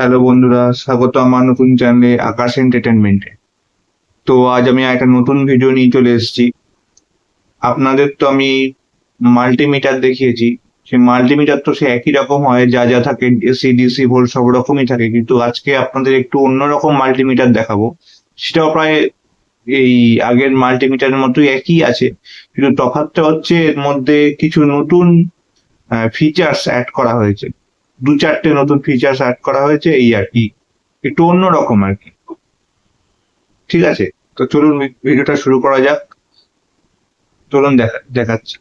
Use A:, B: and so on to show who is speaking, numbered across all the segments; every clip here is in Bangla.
A: হ্যালো বন্ধুরা স্বাগত আমার নতুন চ্যানেলে আকাশ এন্টারটেনমেন্টে তো আজ আমি একটা নতুন ভিডিও নিয়ে চলে এসেছি। আপনাদের তো আমি মাল্টিমিটার দেখিয়েছি। সেই মাল্টিমিটার তো সে একই রকম হয়, যা যা থাকে, এসি, ডিসি ভোল্ট সব রকমই থাকে। কিন্তু আজকে আপনাদের একটু অন্যরকম মাল্টিমিটার দেখাবো। সেটাও প্রায় এই আগের মাল্টিমিটারের মতোই একই আছে। কিন্তু তফাৎটা হচ্ছে এর মধ্যে কিছু নতুন ফিচার্স অ্যাড করা হয়েছে। দু চারটে নতুন ফিচার্স অ্যাড করা হয়েছে, এই আর কি। একটু অন্য রকম আর কি। ঠিক আছে? তো চলুন ভিডিওটা শুরু করা যাক। চলুন দেখা দেখাচ্ছি।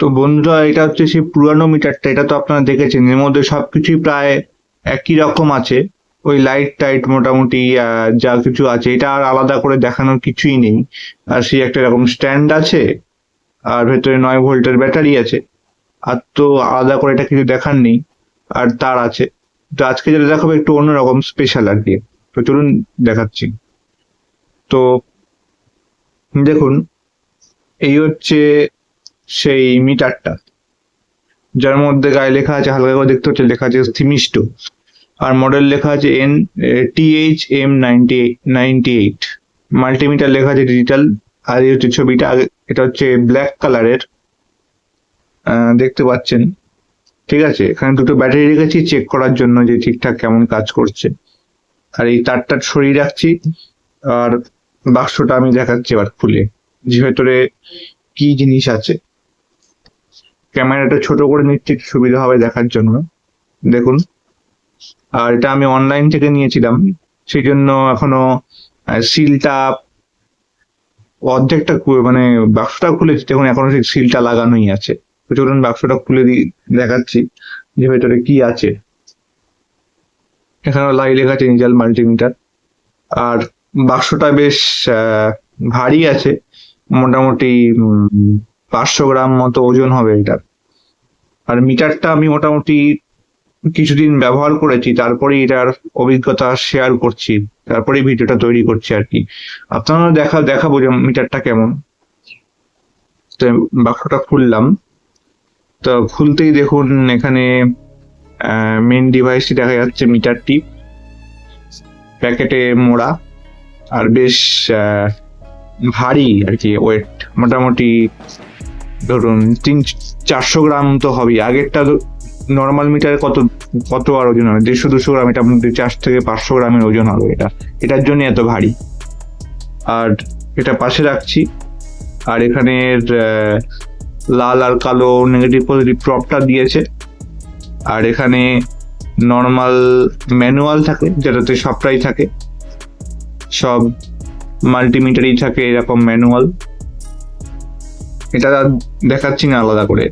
A: তো বন্ধুরা, এটা হচ্ছে সেই পুরানো মিটারটা এটা তো আপনারা দেখেছেন। এর মধ্যে সবকিছুই প্রায় একই রকম আছে। ওই লাইট টাইট মোটামুটি যা কিছু আছে, এটা আর আলাদা করে দেখানোর কিছুই নেই। আর সেই একটা এরকম স্ট্যান্ড আছে, আর ভেতরে নয় ভোল্টের ব্যাটারি আছে। আর তো আলাদা করে এটা কিছু দেখার নেই। আর তার আছে। তো আজকে যেটা দেখাবো একটু অন্যরকম স্পেশাল আর কি। তো চলুন দেখাচ্ছি। তো দেখুন, এই হচ্ছে সেই মিটারটা, যার মধ্যে গায়ে লেখা আছে, হালকা করে দেখতে হচ্ছে, লেখা আছে থিমিস্ট আর মডেল লেখা আছে N T H M ninety ninety eight multimeter লেখা আছে ডিজিটাল আর এই হচ্ছে ছবিটা এটা হচ্ছে ব্ল্যাক কালারের দেখতে পাচ্ছেন। ঠিক আছে? এখানে দুটো ব্যাটারি রেখেছি চেক করার জন্য যে ঠিকঠাক কেমন কাজ করছে। আর এই তারটা সরিয়ে রাখছি, আর বাক্সটা আমি দেখাচ্ছি এবার খুলে। যে ভেতরে কি জিনিস আছে। ক্যামেরাটা ছোট করে নিচ্ছি সুবিধা হবে দেখার জন্য। দেখুন। আর এটা আমি অনলাইন থেকে নিয়েছিলাম। সেই জন্য এখনও সিলটা অর্ধেকটা মানে বাক্সটা খুলেছি। দেখুন, এখনও সেই সিলটা লাগানোই আছে। তো চলুন বাক্সটা খুলে দিই দেখাচ্ছি যে ভেতরে কি আছে। এখানে লাই লেখা আছে নিজেল মাল্টিমিটার। আর বাক্সটা বেশ ভারী আছে। মোটামুটি পাঁচশো গ্রাম মতো ওজন হবে এটার আর মিটারটা আমি মোটামুটি কিছুদিন ব্যবহার করেছি, তারপরে এটার অভিজ্ঞতা শেয়ার করছি, তারপরে ভিডিওটা তৈরি করছি আর কি। আপনারা দেখা দেখাবো যে মিটারটা কেমন। বাক্সটা খুললাম। তো খুলতেই দেখুন এখানে মেন ডিভাইসটি দেখা যাচ্ছে মিটারটি প্যাকেটে মোড়া। আর বেশ ভারী আর কি ওয়েট মোটামুটি ধরুন তিন, চারশো গ্রাম তো হবেই। আগেরটা নর্মাল মিটারে কত কত আর ওজন হবে? দেড়শো, দুশো গ্রাম, এটা মধ্যে চার থেকে পাঁচশো গ্রামের ওজন হবে এটা। এটার জন্য এত ভারী। আর এটা পাশে রাখছি। আর এখানের লাল আর কালো নেগেটিভ পজিটিভ প্রপটা দিয়েছে। আর এখানে নর্মাল ম্যানুয়াল থাকে, যেটাতে সবটাই থাকে। সব মাল্টিমিটারই থাকে এরকম ম্যানুয়াল এটা দেখাচ্ছি না আলাদা করে।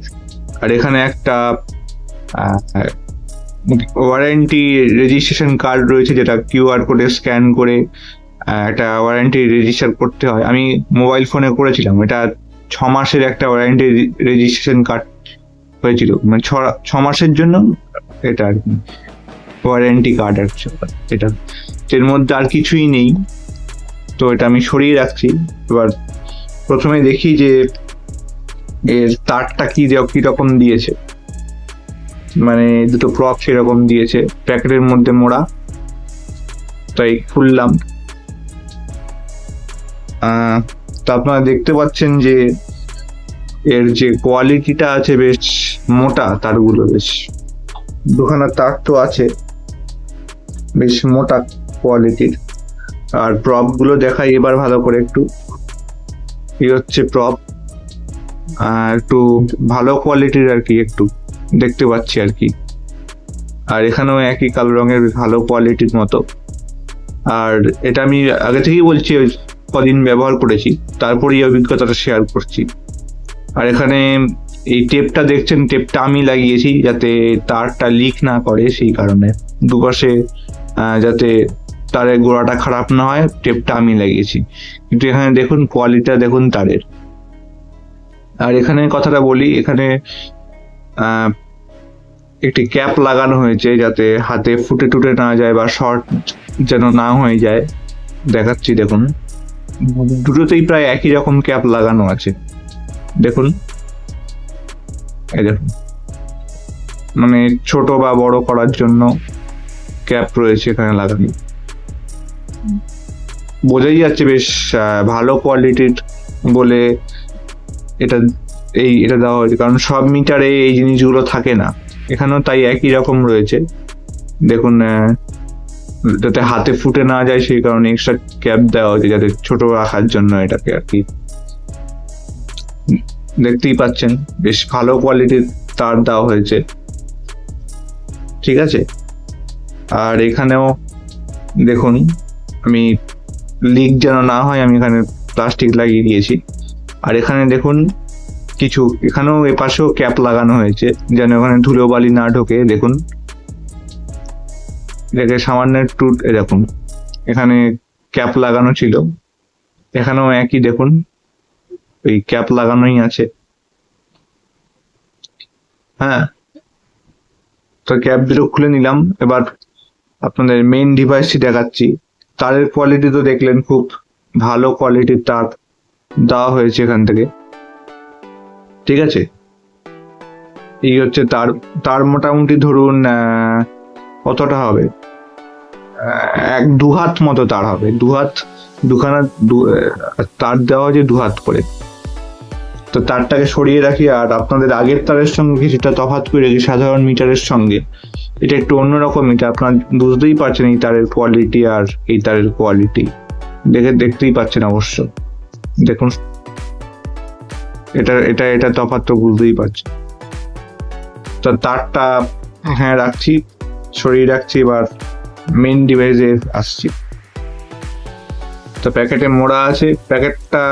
A: আর এখানে একটা ওয়ারেন্টি রেজিস্ট্রেশন কার্ড রয়েছে, যেটা কিউআর কোডে স্ক্যান করে একটা ওয়ারেন্টি রেজিস্টার করতে হয়। আমি মোবাইল ফোনে করেছিলাম, এটা ছ মাসের একটা ওয়ারেন্টি রেজিস্ট্রেশন কার্ড হয়েছিল। মানে ছ মাসের জন্য এটা আর কি। ওয়ারেন্টি কার্ড আর এটা। এর মধ্যে আর কিছুই নেই। তো এটা আমি সরিয়ে রাখছি। এবার প্রথমে দেখি যে এর তারটা কি র- কি রকম দিয়েছে। মানে দুটো প্রপ সেরকম দিয়েছে। প্যাকেটের মধ্যে মোড়া। তাই খুললাম। তো আপনারা দেখতে পাচ্ছেন যে এর যে কোয়ালিটিটা আছে বেশ মোটা তারগুলো, বেশ দুখানা তার তো আছে, বেশ মোটা কোয়ালিটির আর প্রপগুলো দেখাই এবার ভালো করে একটু। এই হচ্ছে প্রপ একটু ভালো কোয়ালিটির আর কি একটু দেখতে পাচ্ছি আর কি। আর এখানেও একই কালো রঙের ভালো কোয়ালিটির মতো। আর এটা আমি আগে থেকেই বলছি কদিন ব্যবহার করেছি তারপরে এই অভিজ্ঞতাটা শেয়ার করছি। আর এখানে এই টেপটা দেখছেন টেপটা আমি লাগিয়েছি যাতে তারটা লিক না করে সেই কারণে। দুপাশে যাতে তারের গোড়াটা খারাপ না হয় টেপটা আমি লাগিয়েছি। কিন্তু এখানে দেখুন কোয়ালিটিটা দেখুন তারের। আর এখানে কথাটা বলি, এখানে একটি ক্যাপ লাগানো হয়েছে যাতে হাতে ফুটে টুটে না যায় বা শর্ট যেন না হয়ে যায়। দেখাচ্ছি, দেখুন। দুটোতেই প্রায় একই রকম ক্যাপ লাগানো আছে। দেখুন। এই দেখুন। মানে ছোট বা বড় করার জন্য ক্যাপ রয়েছে এখানে লাগানো। বোঝাই যাচ্ছে বেশ ভালো কোয়ালিটির বলে এটা, এই, এটা দেওয়া হয়েছে। কারণ সব মিটারে এই জিনিসগুলো থাকে না। এখানেও তাই একই রকম রয়েছে। দেখুন যাতে হাতে ফুটে না যায়, সেই কারণে এক্সট্রা ক্যাপ দেওয়া হয়েছে, যাতে ছোট রাখার জন্য এটাকে আর কি। দেখতেই পাচ্ছেন, বেশ ভালো কোয়ালিটির তার দেওয়া হয়েছে। ঠিক আছে? আর এখানেও দেখুন, আমি লিক যেন না হয়, আমি এখানে প্লাস্টিক লাগিয়ে দিয়েছি। আর এখানে দেখুন, কিছু, এখানেও এপাশেও ক্যাপ লাগানো হয়েছে, যেন ওখানে ধুলো বালি না ঢোকে, দেখুন। এটাকে সামান্য একটু এরকম এখানে ক্যাপ লাগানো ছিল। এখানেও একই দেখুন ওই ক্যাপ লাগানোই আছে। হ্যাঁ তো ক্যাপ দুটো খুলে নিলাম। এবার আপনাদের মেইন ডিভাইসটি দেখাচ্ছি। তারের কোয়ালিটি তো দেখলেন খুব ভালো কোয়ালিটির তার দেওয়া হয়েছে এখান থেকে। ঠিক আছে? এই হচ্ছে তার তার মোটামুটি ধরুন কতটা হবে? এক দু হাত মতো তার হবে। দু হাত দুখানা তার দেওয়া হয়েছে দুহাত করে। তো তারটাকে সরিয়ে রাখি আর আপনাদের আগের তারের সঙ্গে কিছুটা তফাৎ করে রাখি সাধারণ মিটারের সঙ্গে। এটা একটু অন্যরকম এটা আপনার বুঝতেই পারছেন এই তারের কোয়ালিটি আর এই তারের কোয়ালিটি দেখে, দেখতেই পাচ্ছেন অবশ্য। দেখুন। এটা এটা এটা তফাৎ তো বুঝতেই পারছেন। তো তারটা হ্যাঁ রাখছি। সরিয়ে রাখছি, এবার মেন ডিভাইসে আসছি। তো প্যাকেটে মোড়া আছে, প্যাকেটটা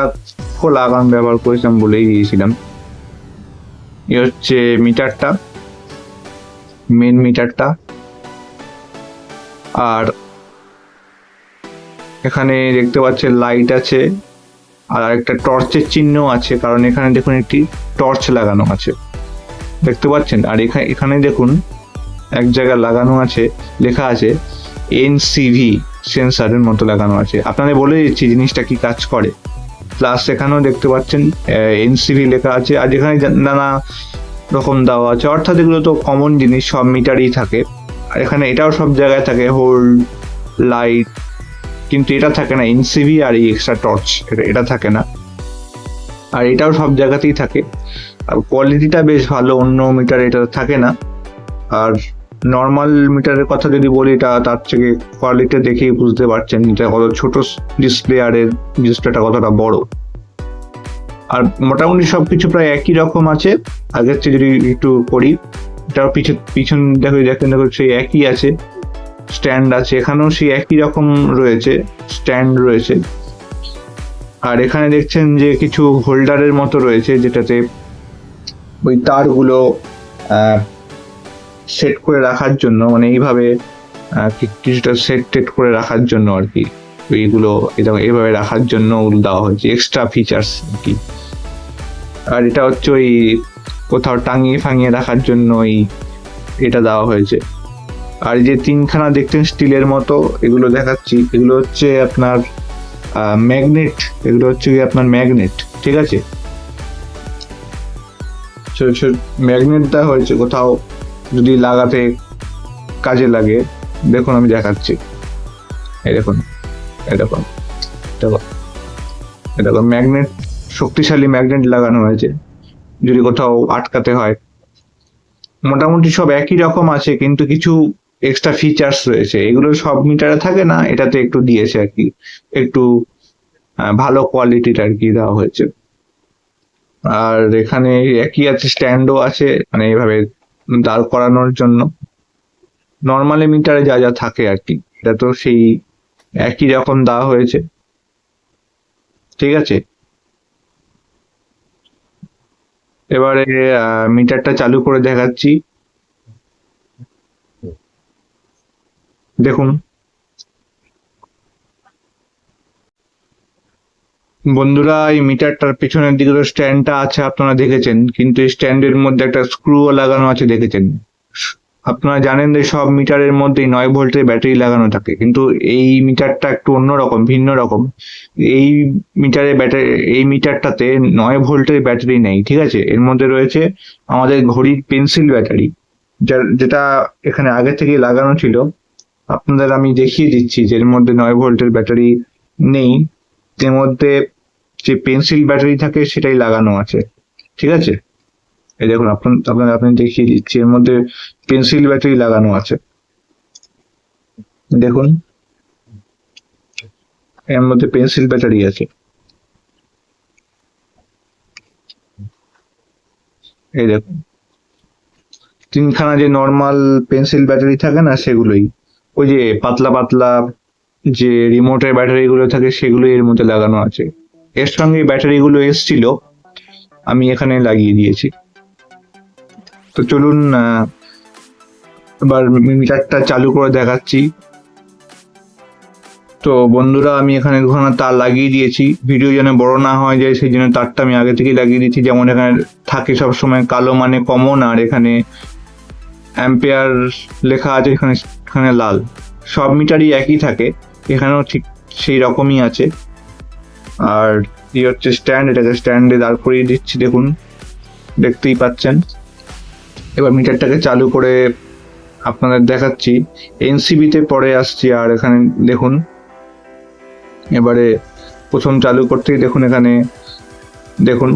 A: খোলা কারণ ব্যবহার করেছিলাম বলেই দিয়েছিলাম। এ হচ্ছে মিটারটা মেন মিটারটা। আর এখানে দেখতে পাচ্ছেন লাইট আছে, আর একটা টর্চের চিহ্ন আছে, কারণ এখানে দেখুন একটি টর্চ লাগানো আছে। দেখতে পাচ্ছেন? আর এখানে এখানে দেখুন এক জায়গায় লাগানো আছে, লেখা আছে এনসিভি সেন্সারের মতো লাগানো আছে। আপনাদের বলে দিচ্ছি জিনিসটা কি কাজ করে। প্লাস এখানেও দেখতে পাচ্ছেন এনসিভি লেখা আছে, আর যেখানে নানা রকম দেওয়া আছে। অর্থাৎ এগুলো তো কমন জিনিস, সব মিটারই থাকে। আর এখানে এটাও সব জায়গায় থাকে হোল্ড লাইট কিন্তু এটা থাকে না এনসিভি আর এই এক্সট্রা টর্চ এটা থাকে না। আর এটাও সব জায়গাতেই থাকে। আর কোয়ালিটিটা বেশ ভালো, অন্য মিটার এটা থাকে না। আর নর্মাল মিটারের কথা যদি বলি এটা তার থেকে কোয়ালিটি দেখেই বুঝতে পারছেন এটা কত ছোট ডিসপ্লে আর এর ডিসপ্লেটা কতটা বড়। আর মোটামুটি সব কিছু প্রায় একই রকম আছে। আগের থেকে যদি একটু করি এটাও পিছন পিছন দেখো, দেখেন দেখো, সেই একই আছে। স্ট্যান্ড আছে, এখানেও সেই একই রকম রয়েছে স্ট্যান্ড রয়েছে। আর এখানে দেখছেন যে কিছু হোল্ডারের মতো রয়েছে, যেটাতে ওই তারগুলো সেট করে রাখার জন্য মানে এইভাবে কিছুটা সেট টেট করে রাখার জন্য আর কি। এইগুলো এটা রাখার জন্য দেওয়া হয়েছে এক্সট্রা ফিচার্স আর কি। আর এটা হচ্ছে ওই কোথাও টাঙিয়ে ফাঙিয়ে রাখার জন্য ওই এটা দেওয়া হয়েছে। আর যে তিনখানা দেখতেন স্টিলের মতো, এগুলো দেখাচ্ছি। এগুলো হচ্ছে আপনার ম্যাগনেট এগুলো হচ্ছে কি আপনার ম্যাগনেট ঠিক আছে? ছোট ছোট ম্যাগনেট দেওয়া হয়েছে কোথাও। যদি লাগাতে কাজে লাগে, দেখুন আমি দেখাচ্ছি। এই দেখুন এই দেখুন দেখো এই দেখো ম্যাগনেট শক্তিশালী ম্যাগনেট লাগানো হয়েছে। যদি কোথাও আটকাতে হয়, মোটামুটি সব একই রকম আছে, কিন্তু কিছু এক্সট্রা ফিচার্স রয়েছে। এগুলো সব মিটারে থাকে না, এটাতে একটু দিয়েছে আর কি, একটু ভালো কোয়ালিটির আর কি দেওয়া হয়েছে। আর এখানে একই আছে স্ট্যান্ডও আছে মানে এইভাবে দাঁড় করানোর জন্য। নর্মালি মিটারে যা যা থাকে আর কি, এটা তো সেই একই রকম দেওয়া হয়েছে। ঠিক আছে? এবারে মিটারটা চালু করে দেখাচ্ছি। দেখুন। বন্ধুরা, এই মিটারটার পেছনের দিকে তো স্ট্যান্ডটা আছে, আপনারা দেখেছেন। কিন্তু এই স্ট্যান্ডের মধ্যে একটা স্ক্রুও লাগানো আছে, দেখেছেন? আপনারা জানেন যে সব মিটারের মধ্যেই নয় ভোল্টের ব্যাটারি লাগানো থাকে। কিন্তু এই মিটারটা একটু অন্যরকম, ভিন্ন রকম। এই মিটারে ব্যাটারি, এই মিটারটাতে নয় ভোল্টের ব্যাটারি নেই, ঠিক আছে? এর মধ্যে রয়েছে আমাদের ঘড়ির পেন্সিল ব্যাটারি, যার, যেটা এখানে আগে থেকে লাগানো ছিল। আপনাদের আমি দেখিয়ে দিচ্ছি যে এর মধ্যে নয় ভোল্টের ব্যাটারি নেই। এর মধ্যে যে পেন্সিল ব্যাটারি থাকে সেটাই লাগানো আছে। ঠিক আছে? এই দেখুন আপনার আপনাদের আপনি দেখিয়ে দিচ্ছি, এর মধ্যে পেন্সিল ব্যাটারি লাগানো আছে। দেখুন, এর মধ্যে পেন্সিল ব্যাটারি আছে। এই দেখুন, তিনখানা যে নর্মাল পেন্সিল ব্যাটারি থাকে না, সেগুলোই। ওই যে পাতলা পাতলা যে রিমোটের ব্যাটারিগুলো থাকে সেগুলো এর মধ্যে লাগানো আছে। এর সঙ্গে ব্যাটারি গুলো এসছিল, আমি এখানে লাগিয়ে দিয়েছি। তো চলুন এবার মিটারটা চালু করে দেখাচ্ছি। তো বন্ধুরা, আমি এখানে দুখানা তার লাগিয়ে দিয়েছি। ভিডিও যেন বড় না হয়ে যায়, সেই জন্য তারটা আমি আগে থেকেই লাগিয়ে দিয়েছি। যেমন এখানে থাকে সব সময় কালো মানে কমন, আর এখানে অ্যাম্পেয়ার লেখা আছে, এখানে এখানে লাল। সব মিটারই একই থাকে, এখানেও ঠিক সেই রকমই আছে। আর এই হচ্ছে স্ট্যান্ড এটাকে স্ট্যান্ডে দাঁড় করিয়ে দিচ্ছি, দেখুন, দেখতেই পাচ্ছেন। এবার মিটারটাকে চালু করে আপনাদের দেখাচ্ছি। এনসিবিতে পরে আসছি, আর এখানে দেখুন, এবারে প্রথম চালু করতেই দেখুন এখানে, দেখুন,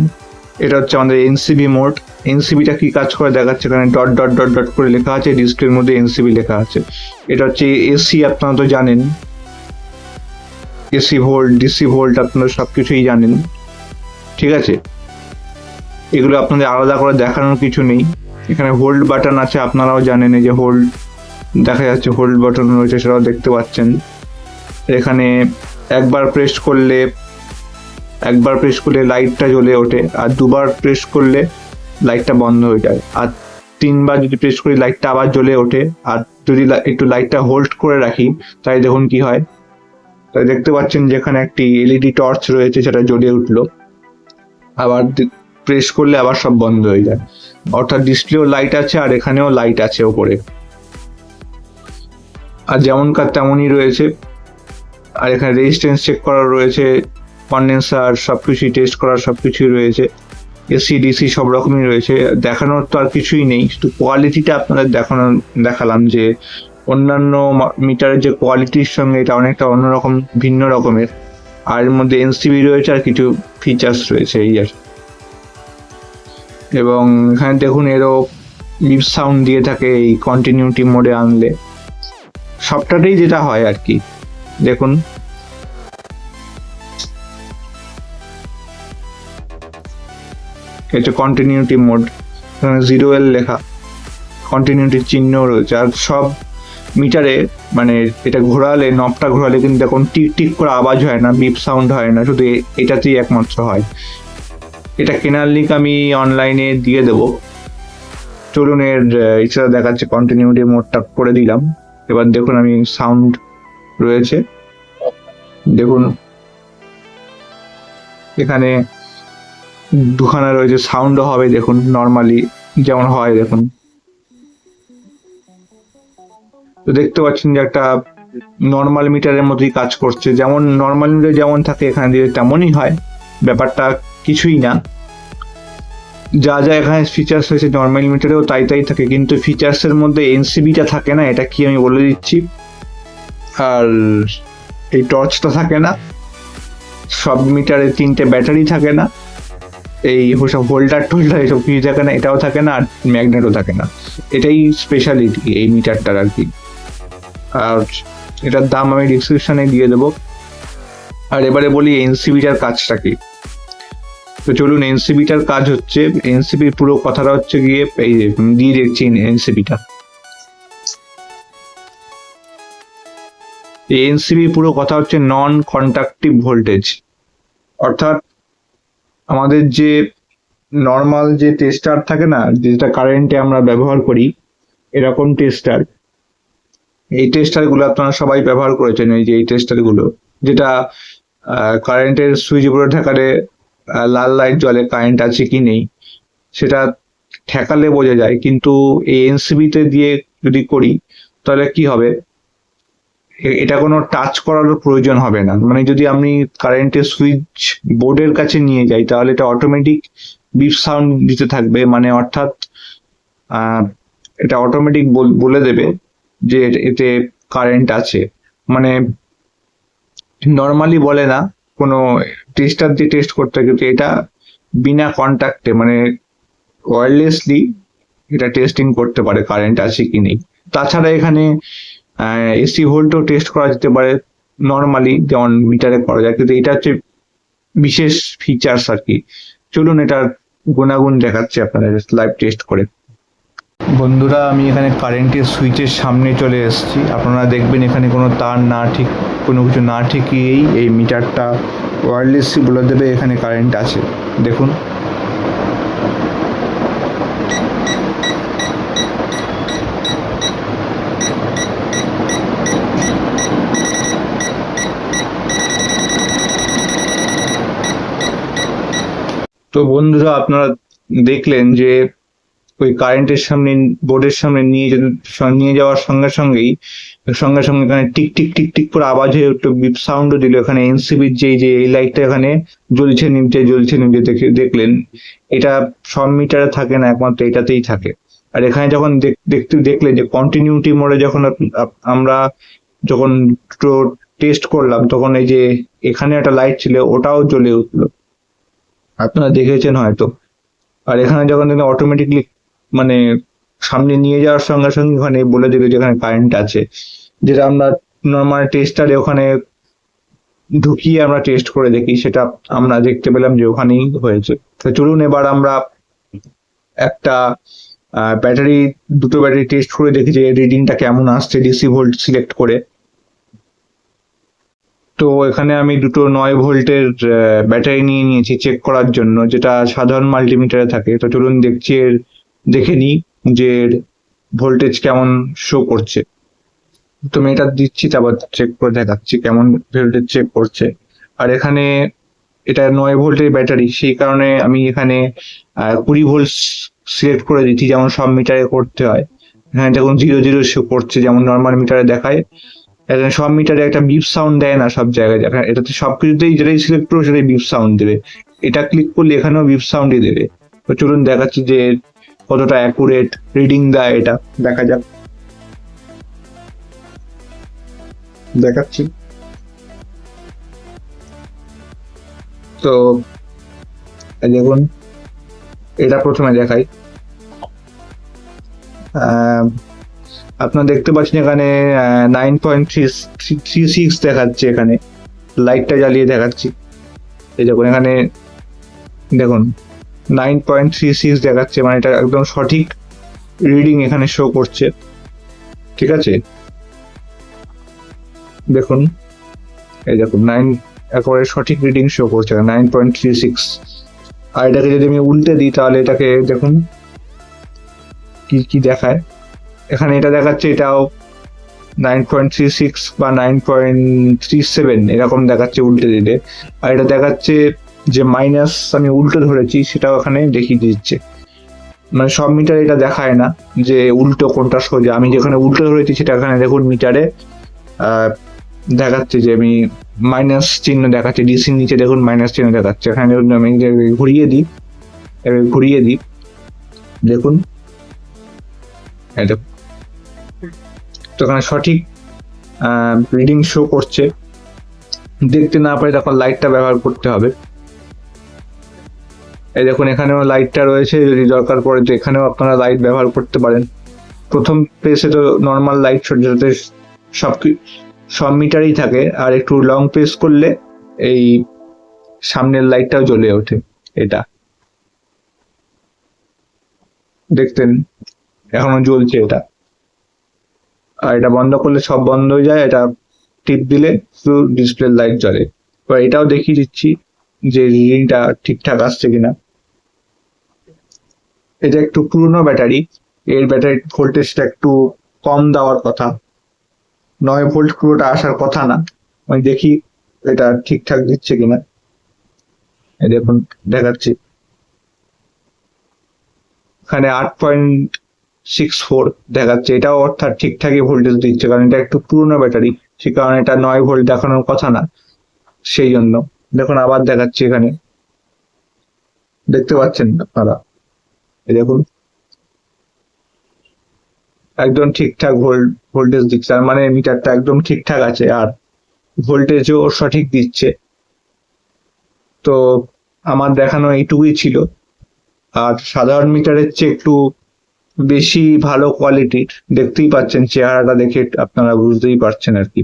A: এটা হচ্ছে আমাদের এনসিবি মোড এনসিবিটা কি কাজ করে দেখাচ্ছে, এখানে ডট ডট ডট ডট করে লেখা আছে ডিসপ্লের মধ্যে এনসিবি লেখা আছে। এটা হচ্ছে এসি আপনারা তো জানেন। এসি ভোল্ট ডিসি ভোল্ট আপনারা সব কিছুই জানেন। ঠিক আছে? এগুলো আপনাদের আলাদা করে দেখানোর কিছু নেই। এখানে হোল্ড বাটন আছে, আপনারাও জানেন যে হোল্ড দেখা যাচ্ছে হোল্ড বাটন রয়েছে, সেটাও দেখতে পাচ্ছেন। এখানে একবার প্রেস করলে, একবার প্রেস করলে লাইটটা জ্বলে ওঠে, আর দুবার প্রেস করলে লাইটটা বন্ধ হয়ে যায়। আর তিনবার যদি প্রেস করি লাইটটা আবার জ্বলে ওঠে। আর যদি একটু লাইটটা হোল্ড করে রাখি তাই দেখুন কি হয়? তাই দেখতে পাচ্ছেন যেখানে একটি এলইডি টর্চ রয়েছে, সেটা জ্বলে উঠল। আবার প্রেস করলে আবার সব বন্ধ হয়ে যায়। অর্থাৎ ডিসপ্লেও লাইট আছে আর এখানেও লাইট আছে ওপরে। আর যেমনকার তেমনই রয়েছে। আর এখানে রেজিস্ট্যান্স চেক করা রয়েছে কন্ডেন্সার সব কিছুই টেস্ট করার সব কিছুই রয়েছে। এসি ডিসি সব রকমই রয়েছে। দেখানোর তো আর কিছুই নেই। শুধু কোয়ালিটিটা আপনাদের দেখানো, দেখালাম যে অন্যান্য মিটারের যে কোয়ালিটির সঙ্গে এটা অনেকটা অন্যরকম, ভিন্ন রকমের। আর এর মধ্যে এনসিবি রয়েছে আর কিছু ফিচার্স রয়েছে এই আর। এবং এখানে দেখুন এরও লিপ সাউন্ড দিয়ে থাকে এই কন্টিনিউটি মোডে আনলে। সবটাতেই যেটা হয় আর কি, দেখুন। এটা কন্টিনিউটি মোড জিরো এল লেখা। কন্টিনিউটির চিহ্ন রয়েছে, আর সব মিটারে মানে এটা ঘোরালে নবটা ঘোরালে কিন্তু দেখুন টিক টিক করে আওয়াজ হয় না বিপ সাউন্ড হয় না, শুধু এটাতেই একমাত্র হয়। এটা কেনার লিঙ্ক আমি অনলাইনে দিয়ে দেবো। চলুন এর ইচ্ছা দেখাচ্ছে কন্টিনিউটি মোডটা করে দিলাম। এবার দেখুন আমি সাউন্ড রয়েছে। দেখুন, এখানে দুখানা রয়েছে সাউন্ডও হবে দেখুন নর্মালি যেমন হয় দেখুন। তো দেখতে পাচ্ছেন যে একটা নর্মাল মিটারের মতোই কাজ করছে। যেমন নর্মাল মিটার যেমন থাকে এখানে দিয়ে তেমনই হয়। ব্যাপারটা কিছুই না। যা যা এখানে ফিচার্স হয়েছে নর্মাল মিটারেও তাই তাই থাকে। কিন্তু ফিচার্সের মধ্যে এনসিবিটা থাকে না, এটা কি আমি বলে দিচ্ছি? আর এই টর্চটা থাকে না। সব মিটারে তিনটে ব্যাটারি থাকে না। এই সব হোল্ডার টোল্ডার এসব কিছু থাকে না, এটাও থাকে না আর ম্যাগনেটও থাকে না। এটাই স্পেশালিটি এই মিটারটার আর কি। আর এটার দাম আমি ডিসক্রিপশনে দিয়ে দেবো। আর এবারে বলি এনসিবিটার কাজটা কি? তো চলুন এনসিবিটার কাজ হচ্ছে এনসিবির পুরো কথাটা হচ্ছে গিয়ে, এই দিয়ে দেখছি এনসিবিটা এনসিবি পুরো কথা হচ্ছে নন কন্ডাক্টিভ ভোল্টেজ অর্থাৎ আমাদের যে নর্মাল যে টেস্টার থাকে না, যেটা কারেন্টে আমরা ব্যবহার করি, এরকম টেস্টার এই টেস্টারগুলো আপনারা সবাই ব্যবহার করেছেন, এই যে এই টেস্টারগুলো, যেটা কারেন্টের সুইচ বোর্ডে ঠেকালে লাল লাইট জ্বলে কারেন্ট আছে কি নেই, সেটা ঠেকালে বোঝা যায়, কিন্তু এই এনসিবিতে দিয়ে যদি করি, তাহলে কি হবে? এটা কোনো টাচ করারও প্রয়োজন হবে না। মানে যদি আমি কারেন্টের সুইচ বোর্ডের কাছে নিয়ে যাই, তাহলে এটা অটোমেটিক বিপ সাউন্ড দিতে থাকবে মানে অর্থাৎ এটা অটোমেটিক বলে দেবে। যে এতে কারেন্ট আছে। মানে নর্মালি বলে না, কোনো টেস্টার দিয়ে টেস্ট করতে কিন্তু এটা বিনা কন্ট্যাক্টে মানে ওয়্যারলেসলি এটা টেস্টিং করতে পারে কারেন্ট আছে কি নেই। তাছাড়া এখানে এসি ভোল্টও টেস্ট করা যেতে পারে নর্মালি যেমন মিটারে করা যায়, কিন্তু এটা হচ্ছে বিশেষ ফিচার্স আর কি। চলুন এটার গুণাগুণ দেখাচ্ছি আপনাদের লাইভ টেস্ট করে। বন্ধুরা, আমি এখানে কারেন্টের সুইচের সামনে চলে এসেছি। আপনারা দেখবেন এখানে কোনো তার না ঠিক, কোনো কিছু না ঠিকিয়েই এই মিটারটা ওয়্যারলেসই বলে দেবে, এখানে কারেন্ট আছে। দেখুন। তো বন্ধুরা, আপনারা দেখলেন যে ওই কারেন্টের সামনে বোর্ডের সামনে নিয়ে নিয়ে যাওয়ার সঙ্গে সঙ্গেই, সঙ্গে সঙ্গে এখানে টিক টিক টিক টিক করে আওয়াজ হয়ে একটু বিপ সাউন্ডও দিল। এখানে এনসিবির যে যে এই লাইটটা এখানে জ্বলছে নিমছে জ্বলছে নিমছে দেখে, দেখলেন, এটা সব মিটারে থাকে না, একমাত্র এটাতেই থাকে। আর এখানে যখন দেখ- দেখতে, দেখলেন যে কন্টিনিউটি মোডে যখন আমরা যখন টেস্ট করলাম, তখন এই যে এখানে একটা লাইট ছিল, ওটাও জ্বলে উঠল। আপনারা দেখেছেন হয়তো। আর এখানে যখন দেখলেন অটোমেটিকলি মানে সামনে নিয়ে যাওয়ার সঙ্গে সঙ্গে ওখানে বলে দেবে যে এখানে কারেন্ট আছে। যেটা আমরা নর্মাল টেস্টারে ওখানে ঢুকিয়ে আমরা টেস্ট করে দেখি, সেটা আমরা দেখতে পেলাম যে ওখানেই হয়েছে। তো চলুন এবার আমরা একটা ব্যাটারি দুটো ব্যাটারি টেস্ট করে দেখি যে রিডিংটা কেমন আসছে ডিসি ভোল্ট সিলেক্ট করে। তো এখানে আমি দুটো নয় ভোল্টের ব্যাটারি নিয়ে নিয়েছি চেক করার জন্য, যেটা সাধারণ মাল্টিমিটারে থাকে। তো চলুন দেখছি এর দেখে নিই যে ভোল্টেজ কেমন শো করছে। তো এটা দিচ্ছি, তারপর চেক করে দেখাচ্ছি কেমন ভোল্টেজ চেক করছে। আর এখানে এটা নয় ভোল্টের ব্যাটারি সেই কারণে আমি এখানে কুড়ি ভোল্ট সিলেক্ট করে দিচ্ছি, যেমন সব মিটারে করতে হয়। এখানে যখন জিরো জিরো শো করছে, যেমন নর্মাল মিটারে দেখায়। এখানে সব মিটারে একটা বিপ সাউন্ড দেয় না সব জায়গায়। এখানে এটাতে সব কিছুতেই যেটাই সিলেক্ট করব, সেটাই বিপ সাউন্ড দেবে। এটা ক্লিক করলে এখানেও বিপ সাউন্ডই দেবে। তো চলুন দেখাচ্ছি যে কতটা অ্যাকুরেট রিডিং দেয় এটা, দেখা যাক। দেখাচ্ছি। তো দেখুন, এটা প্রথমে দেখাই। আপনারা দেখতে পাচ্ছেন এখানে নাইন পয়েন্ট থ্রি সিক্স দেখাচ্ছে এখানে। লাইটটা জ্বালিয়ে দেখাচ্ছি। এই দেখুন, এখানে, দেখুন। নাইন পয়েন্ট থ্রি সিক্স দেখাচ্ছে মানে এটা একদম সঠিক রিডিং এখানে শো করছে। ঠিক আছে? দেখুন, এই দেখুন নাইন একেবারে সঠিক রিডিং শো করছে নাইন পয়েন্ট থ্রি সিক্স আর এটাকে যদি আমি উল্টে দিই, তাহলে এটাকে দেখুন, কি কি দেখায়? এখানে এটা দেখাচ্ছে, এটাও নাইন পয়েন্ট থ্রি সিক্স বা নাইন পয়েন্ট থ্রি সেভেন এরকম দেখাচ্ছে উল্টে দিলে। আর এটা দেখাচ্ছে যে মাইনাস আমি উল্টো ধরেছি, সেটাও এখানে দেখিয়ে দিচ্ছে। মানে সব মিটার এটা দেখায় না যে উল্টো কোনটা সোজা। আমি যেখানে উল্টো ধরেছি, সেটা এখানে দেখুন মিটারে দেখাচ্ছে যে আমি মাইনাস চিহ্ন দেখাচ্ছে। ডিসির নিচে দেখুন মাইনাস চিহ্ন দেখাচ্ছে। এখানে দেখুন আমি ঘুরিয়ে দিই ঘুরিয়ে দিই। দেখুন। তো এখানে সঠিক রিডিং শো করছে। দেখতে না পারে, তখন লাইটটা ব্যবহার করতে হবে। এই দেখুন, এখানেও লাইটটা রয়েছে, যদি দরকার পড়ে তো এখানেও আপনারা লাইট ব্যবহার করতে পারেন। প্রথম প্রেসে তো নর্মাল লাইট যেটাতে সব সব মিটারই থাকে, আর একটু লং প্রেস করলে এই সামনের লাইটটাও জ্বলে ওঠে, এটা। দেখতেন, এখনও জ্বলছে এটা। আর এটা বন্ধ করলে সব বন্ধ হয়ে যায়, এটা টিপ দিলে শুধু ডিসপ্লে লাইট জ্বলে। এবার এটাও দেখিয়ে দিচ্ছি। যে রিডিংটা ঠিকঠাক আসছে কিনা। এটা একটু পুরনো ব্যাটারি, এর ব্যাটারি ভোল্টেজটা একটু কম দেওয়ার কথা। নয় ভোল্ট পুরোটা আসার কথা না। আমি দেখি এটা ঠিকঠাক দিচ্ছে কিনা। দেখুন, দেখাচ্ছি। এখানে আট পয়েন্ট সিক্স ফোর দেখাচ্ছে। এটাও অর্থাৎ ঠিকঠাকই ভোল্টেজ দিচ্ছে, কারণ এটা একটু পুরনো ব্যাটারি। সে কারণে এটা নয় ভোল্ট দেখানোর কথা না। সেই জন্য। দেখুন, আবার দেখাচ্ছি এখানে। দেখতে পাচ্ছেন আপনারা? এই দেখুন। একদম ঠিকঠাক ভোল্টেজ দিচ্ছে। আর মানে মিটারটা একদম ঠিকঠাক আছে। আর ভোল্টেজও সঠিক দিচ্ছে। তো আমার দেখানো এইটুকুই ছিল। আর সাধারণ মিটারের চেয়ে একটু বেশি ভালো কোয়ালিটির দেখতেই পাচ্ছেন, চেহারাটা দেখে আপনারা বুঝতেই পারছেন আর কি।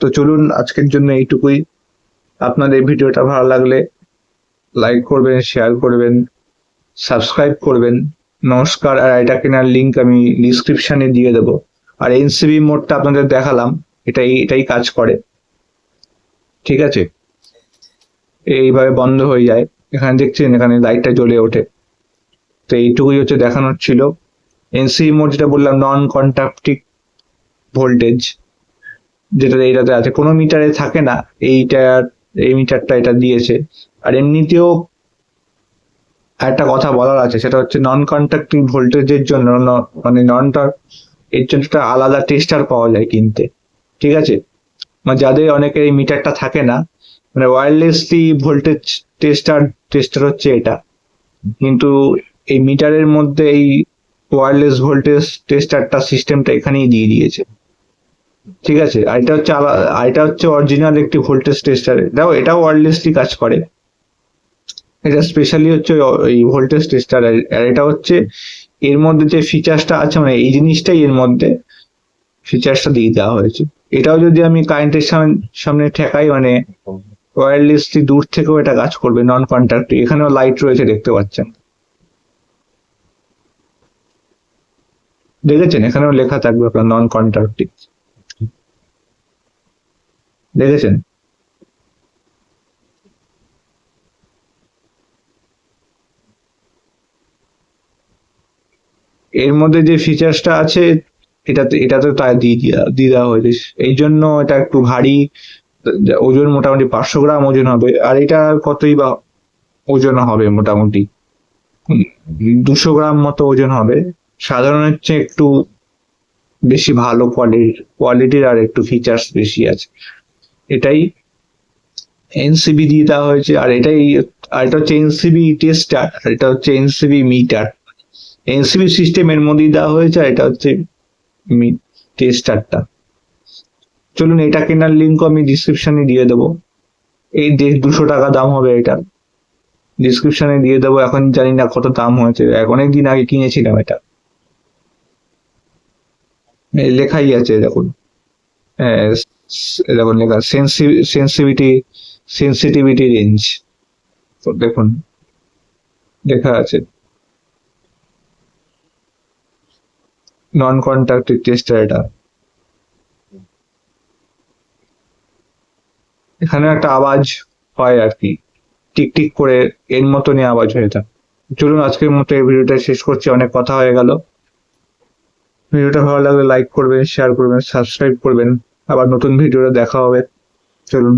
A: তো চলুন আজকের জন্য এইটুকুই। আপনাদের ভিডিওটা ভালো লাগলে লাইক করবেন শেয়ার করবেন সাবস্ক্রাইব করবেন। নমস্কার, আর এটা কেনার লিঙ্ক আমি ডিসক্রিপশানে দিয়ে দেবো। আর এনসিবি মোডটা আপনাদের দেখালাম, এটাই এটাই কাজ করে। ঠিক আছে? এইভাবে বন্ধ হয়ে যায়। এখানে দেখছেন, এখানে লাইটটা জ্বলে ওঠে। তো এইটুকুই হচ্ছে দেখানোর ছিল। এনসিবি মোড যেটা বললাম নন কন্ট্রাক্টিক ভোল্টেজ যেটা এইটাতে আছে, কোনো মিটারে থাকে না এইটার এই মিটারটা এটা দিয়েছে। আর এমনিতেও একটা কথা বলার আছে, সেটা হচ্ছে নন কন্ট্রাক্টিং ভোল্টেজের জন্য মানে ননটা এর জন্য একটা আলাদা টেস্টার পাওয়া যায় কিনতে। ঠিক আছে? মানে যাদের অনেকের এই মিটারটা থাকে না মানে ওয়্যারলেসলি ভোল্টেজ টেস্টার টেস্টার হচ্ছে এটা। কিন্তু এই মিটারের মধ্যে এই ওয়্যারলেস ভোল্টেজ টেস্টারটা সিস্টেমটা এখানেই দিয়ে দিয়েছে। ঠিক আছে আর এটা হচ্ছে আর এটা হচ্ছে অরিজিনাল একটি ভোল্টেজ টেস্টার দেখো, এটাও ওয়্যারলেসলি কাজ করে। এটা স্পেশালি হচ্ছে এই ভোল্টেজ টেস্টার আর এটা হচ্ছে এর মধ্যে যে ফিচার্সটা আছে মানে এই জিনিসটাই এর মধ্যে ফিচার্সটা দিয়ে দেওয়া হয়েছে। এটাও যদি আমি কারেন্টের সামনে সামনে ঠেকাই মানে ওয়্যারলেসলি দূর থেকেও এটা কাজ করবে নন কন্ট্যাক্ট এখানেও লাইট রয়েছে, দেখতে পাচ্ছেন। দেখেছেন? এখানেও লেখা থাকবে আপনার নন কন্ট্রাক্টিভ দেখেছেন? এর মধ্যে যে ফিচার্সটা আছে এটাতে এটাতে তাই দিয়ে দিয়ে দেওয়া হয়েছে এই জন্য এটা একটু ভারী ওজন মোটামুটি পাঁচশো গ্রাম ওজন হবে, আর এটা কতই বা ওজন হবে মোটামুটি? দুশো গ্রাম মতো ওজন হবে। সাধারণের চেয়ে একটু বেশি ভালো কোয়ালিটির কোয়ালিটির আর একটু ফিচার্স বেশি আছে। এটাই এনসিবি দিয়ে দেওয়া হয়েছে আর এটাই আর এটা হচ্ছে এনসিবি টেস্টার আর এটা হচ্ছে এনসিবি মিটার এনসিবি সিস্টেমের মধ্যেই দেওয়া হয়েছে আর এটা হচ্ছে টেস্টারটা চলুন এটা কেনার লিঙ্ক আমি ডিসক্রিপশনে দিয়ে দেবো। এই দুশো টাকা দাম হবে এটা। ডিসক্রিপশনে দিয়ে দেবো এখন জানি না কত দাম হয়েছে। অনেক দিন আগে কিনেছিলাম এটা। লেখাই আছে দেখুন। হ্যাঁ, দেখুন লেখা সেন্সিভিটি সেন্সিটিভিটি রেঞ্জ তো দেখুন, লেখা আছে। নন কন্ট্রাক্টিভ টেস্টার এটা। এখানে একটা আওয়াজ হয় আর কি। টিক টিক করে এর মতনই আওয়াজ হয়ে থাকে চলুন, আজকের মতো এই ভিডিওটা শেষ করছি। অনেক কথা হয়ে গেল। ভিডিওটা ভালো লাগলে লাইক করবেন শেয়ার করবেন সাবস্ক্রাইব করবেন। আবার নতুন ভিডিওটা দেখা হবে। চলুন।